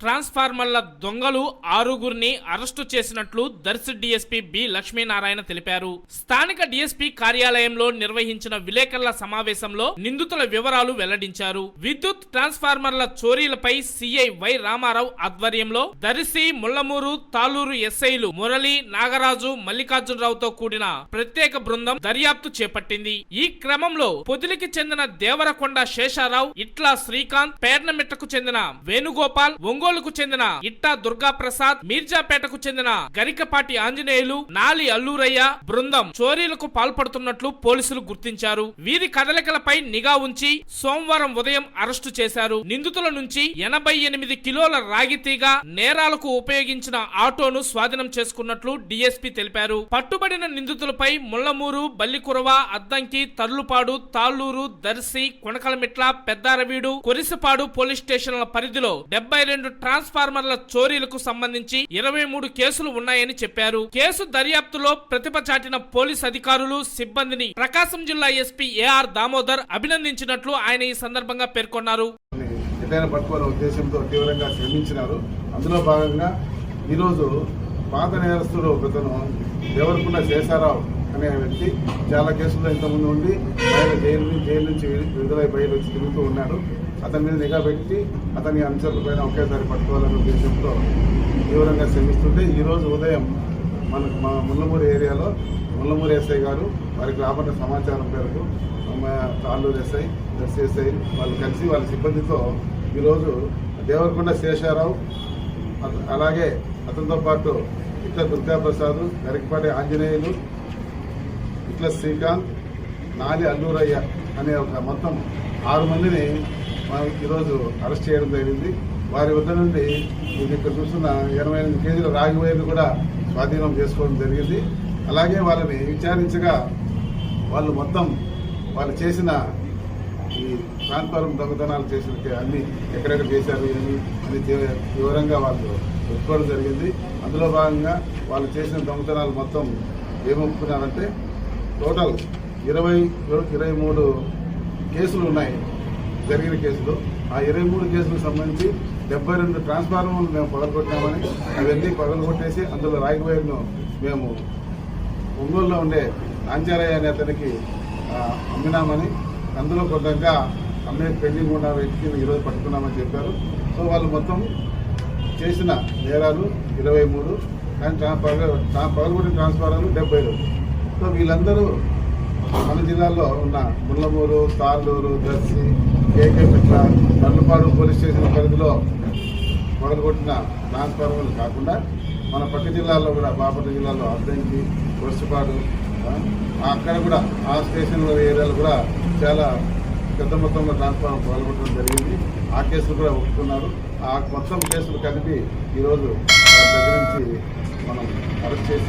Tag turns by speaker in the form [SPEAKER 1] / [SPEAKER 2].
[SPEAKER 1] ట్రాన్స్ఫార్మర్ల దొంగలు ఆరుగురిని అరెస్టు చేసినట్లు దర్శి డీఎస్పీ బి లక్ష్మీనారాయణ తెలిపారు. స్థానిక డీఎస్పీ కార్యాలయంలో నిర్వహించిన విలేకరుల సమావేశంలో నిందితుల వివరాలు వెల్లడించారు. విద్యుత్ ట్రాన్స్ఫార్మర్ల చోరీలపై సిఐ వై రామారావు ఆధ్వర్యంలో దర్శి ముళ్ళమూరు తాలూరు ఎస్ఐలు మురళి నాగరాజు మల్లికార్జునరావుతో కూడిన ప్రత్యేక బృందం దర్యాప్తు చేపట్టింది. ఈ క్రమంలో పొదిలికి చెందిన దేవరకొండ శేషారావు ఇట్లా శ్రీకాంత్ పేర్నమిట్టకు చెందిన వేణుగోపాల్ ఒంగోలుకు చెందిన ఇట్టా దుర్గా ప్రసాద్ మీర్జాపేటకు చెందిన గరికపాటి ఆంజనేయులు నాలి అల్లూరయ్య బృందం చోరీలకు పాల్పడుతున్నట్లు పోలీసులు గుర్తించారు. వీరి కదలికలపై నిఘా ఉంచి సోమవారం ఉదయం అరెస్టు చేశారు. నిందితుల నుంచి ఎనభై ఎనిమిది కిలోల రాగి తీగ నేరాలకు ఉపయోగించిన ఆటోను స్వాధీనం చేసుకున్నట్లు డిఎస్పీ తెలిపారు. పట్టుబడిన నిందితులపై ముళ్ళమూరు బల్లికురవ అద్దంకి తర్లుపాడు తాళ్ళూరు దర్శి కొనకలమిట్ల పెద్దారవీడు కొరిసపాడు పోలీస్ స్టేషన్ల పరిధిలో డెబ్బై రెండు ట్రాన్స్ఫార్మర్ల చోరీలకు సంబంధించి ఇరవై మూడు కేసులు ఉన్నాయని చెప్పారు. కేసు దర్యాప్తులో ప్రతిభ చాటిన పోలీస్ అధికారులు సిబ్బందిని ప్రకాశం జిల్లా ఎస్పీ ఏఆర్ దామోదర్ అభినందించినట్లు ఆయన ఈ సందర్భంగా పేర్కొన్నారు.
[SPEAKER 2] ఉద్దేశంతో తీవ్రంగా శ్రమించినారు. అందులో భాగంగా ఈరోజు పాత నేరస్తుడు ఒకతను దేవరకుండ శేషారావు అనే వ్యక్తి చాలా కేసుల్లో ఇంతకుముందు ఉండి ఆయన జైలు నుంచి జైలు నుంచి విడుదలై బయట తిరుగుతూ ఉన్నాడు. అతని మీద నిఘా పెట్టి అతని అంశాల పైన ఒకేసారి పట్టుకోవాలనే ఉద్దేశంతో తీవ్రంగా శ్రమిస్తుంటే ఈరోజు ఉదయం మనకు మా ముల్లమూరు ఏరియాలో ముల్లమూరు ఎస్ఐ గారు వారికి రాబడిన సమాచారం మేరకు మా తాళ్ళూరు ఎస్ఐ దర్శి ఎస్ఐ వాళ్ళు కలిసి వాళ్ళ సిబ్బందితో ఈరోజు దేవరకొండ శేషారావు అలాగే అతనితో పాటు ఇట్ల దుర్గాప్రసాద్ గరికపాటి ఆంజనేయులు ఇట్ల శ్రీకాంత్ నాని అల్లూరయ్య అనే ఒక మొత్తం ఆరు మందిని ఈరోజు అరెస్ట్ చేయడం జరిగింది. వారి వద్ద నుండి మీకు ఇక్కడ చూస్తున్న ఇరవై ఎనిమిది కేజీల రాగి వైర్లు కూడా స్వాధీనం చేసుకోవడం జరిగింది. అలాగే వాళ్ళని విచారించగా వాళ్ళు మొత్తం వాళ్ళు చేసిన ఈ ట్రాన్స్ఫారం దొంగతనాలు చేసిన అన్ని ఎక్కడెక్కడ చేశారు అని అని వివరంగా వాళ్ళు ఒప్పుకోవడం జరిగింది. అందులో భాగంగా వాళ్ళు చేసిన దొంగతనాలు మొత్తం ఏమొప్పుకున్నారంటే టోటల్ ఇరవై ఇరవై మూడు కేసులు ఉన్నాయి. జరిగిన కేసులో. ఆ ఇరవై మూడు కేసులకు సంబంధించి డెబ్బై రెండు ట్రాన్స్ఫార్మర్లు మేము పగలగొట్టామని అవన్నీ పగలగొట్టేసి అందులో రాగి మేము ఒంగోలులో ఉండే ఆంచారయ్య అనే అతనికి అమ్మినామని అందులో కొంతంగా అమ్మే పెండింగ్ ఉన్న వ్యక్తిని ఈరోజు పట్టుకున్నామని చెప్పారు. సో వాళ్ళు మొత్తం చేసిన నేరాలు ఇరవై మూడు కానీ పగ- పగలగొట్టిన ట్రాన్స్ఫార్మర్లు డెబ్బై రెండు. సో వీళ్ళందరూ మన జిల్లాలో ఉన్న ముల్లమూరు తాళ్ళూరు దర్శి కేకే పెట్ల కర్లపాడు పోలీస్ స్టేషన్ పరిధిలో మొదలుకొట్టిన ట్రాన్స్ఫార్మర్లు కాకుండా మన పక్క జిల్లాలో కూడా బాపట్ల జిల్లాలో అద్దంకి వర్షపాడు అక్కడ కూడా ఆ స్టేషన్ ఏరియాలో కూడా చాలా పెద్ద మొత్తంలో ట్రాన్స్ఫార్మర్ పాల్గొనడం జరిగింది. ఆ కేసులు కూడా ఒప్పుకున్నారు. ఆ మొత్తం కేసులు కలిపి ఈరోజు దగ్గర నుంచి మనం అరెస్ట్ చేసి